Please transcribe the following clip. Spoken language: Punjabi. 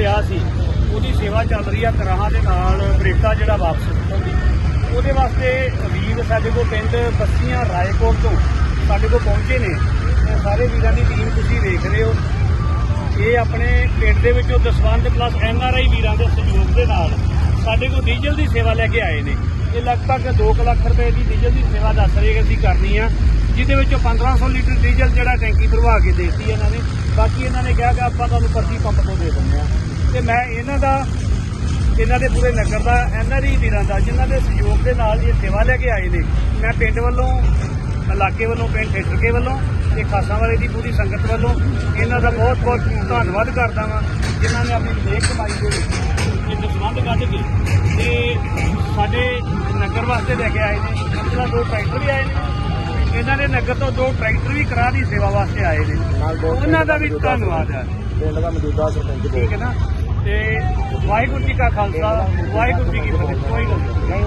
ਪਿਆ ਸੀ, ਉਹਦੀ ਸੇਵਾ ਚੱਲ ਰਹੀ ਆ ਕਰਾਹਾਂ ਦੇ ਨਾਲ ਬਰੇਟਾ ਜਿਹੜਾ ਵਾਪਸ ਸੁੱਟਣ ਉਹਦੇ ਵਾਸਤੇ ਵੀਰ ਸਾਡੇ ਕੋਲ ਪਿੰਡ ਬੱਸੀਆਂ ਰਾਏਕੋਟ ਤੋਂ ਸਾਡੇ ਕੋਲ ਪਹੁੰਚੇ ਨੇ। ਸਾਰੇ ਵੀਰਾਂ ਦੀ ਟੀਮ ਤੁਸੀਂ ਵੇਖ ਰਹੇ ਹੋ। ਇਹ ਆਪਣੇ ਪਿੰਡ ਦੇ ਵਿੱਚੋਂ ਦਸਵੰਧ ਪਲੱਸ ਐਨ ਆਰ ਆਈ ਵੀਰਾਂ ਦੇ ਸਹਿਯੋਗ ਦੇ ਨਾਲ ਸਾਡੇ ਕੋਲ ਡੀਜ਼ਲ ਦੀ ਸੇਵਾ ਲੈ ਕੇ ਆਏ ਨੇ। ਇਹ ਲਗਭਗ 2 ਲੱਖ ਰੁਪਏ ਦੀ ਡੀਜ਼ਲ ਦੀ ਸੇਵਾ ਦੱਸ ਰਹੇ ਕਿ ਅਸੀਂ ਕਰਨੀ ਆ, ਜਿਹਦੇ ਵਿੱਚੋਂ 1500 ਲੀਟਰ ਡੀਜ਼ਲ ਜਿਹੜਾ ਟੈਂਕੀ ਭਰਵਾ ਕੇ ਦੇਤੀ ਇਹਨਾਂ ਨੇ। ਬਾਕੀ ਇਹਨਾਂ ਨੇ ਕਿਹਾ ਕਿ ਆਪਾਂ ਤੁਹਾਨੂੰ ਪਰਚੀ ਪੰਪ ਤੋਂ ਦੇ ਦਿੰਦੇ ਆ ਤੇ ਮੈਂ ਇਹਨਾਂ ਦਾ, ਇਹਨਾਂ ਦੇ ਪੂਰੇ ਨਗਰ ਦਾ ਐਨਆਰਈ ਵੀਰਾਂ ਦਾ, ਜਿਨ੍ਹਾਂ ਦੇ ਸਹਿਯੋਗ ਦੇ ਨਾਲ ਇਹ ਸੇਵਾ ਲੈ ਕੇ ਆਏ ਨੇ, ਮੈਂ ਪਿੰਡ ਵੱਲੋਂ, ਇਲਾਕੇ ਵੱਲੋਂ, ਪਿੰਡ ਠੇਠਰਕੇ ਵੱਲੋਂ ਤੇ ਖਾਸਾਂ ਵਾਲੇ ਦੀ ਪੂਰੀ ਸੰਗਤ ਵੱਲੋਂ ਇਹਨਾਂ ਦਾ ਬਹੁਤ ਬਹੁਤ ਧੰਨਵਾਦ ਕਰਦਾ ਵਾਂ, ਜਿਨ੍ਹਾਂ ਨੇ ਆਪਣੀ ਦੇਖ ਕਮਾਈ ਦੇ ਵਿੱਚ ਇਹ ਸੰਬੰਧ ਕੱਢ ਕੇ ਤੇ ਸਾਡੇ ਨਗਰ ਵਾਸਤੇ ਲੈ ਕੇ ਆਏ ਨੇ। ਮਤਲਬ ਦੋ ਟਰੈਕਟਰ ਵੀ ਆਏ ਨੇ। ਇਹਨਾਂ ਦੇ ਨਗਰ ਤੋਂ ਦੋ ਟਰੈਕਟਰ ਵੀ ਕਰਾ ਦੀ ਸੇਵਾ ਵਾਸਤੇ ਆਏ ਨੇ। ਉਹਨਾਂ ਦਾ ਵੀ ਧੰਨਵਾਦ ਹੈ। ਪਿੰਡ ਦਾ ਮੌਜੂਦਾ ਸਰਪੰਚ ਠੀਕ ਹੈ ਨਾ? ਤੇ ਵਾਹਿਗੁਰੂ ਜੀ ਕਾ ਖਾਲਸਾ ਵਾਹਿਗੁਰੂ ਜੀ ਕੀ ਫਤਿਹ। ਕੋਈ ਗੱਲ ਨਹੀਂ।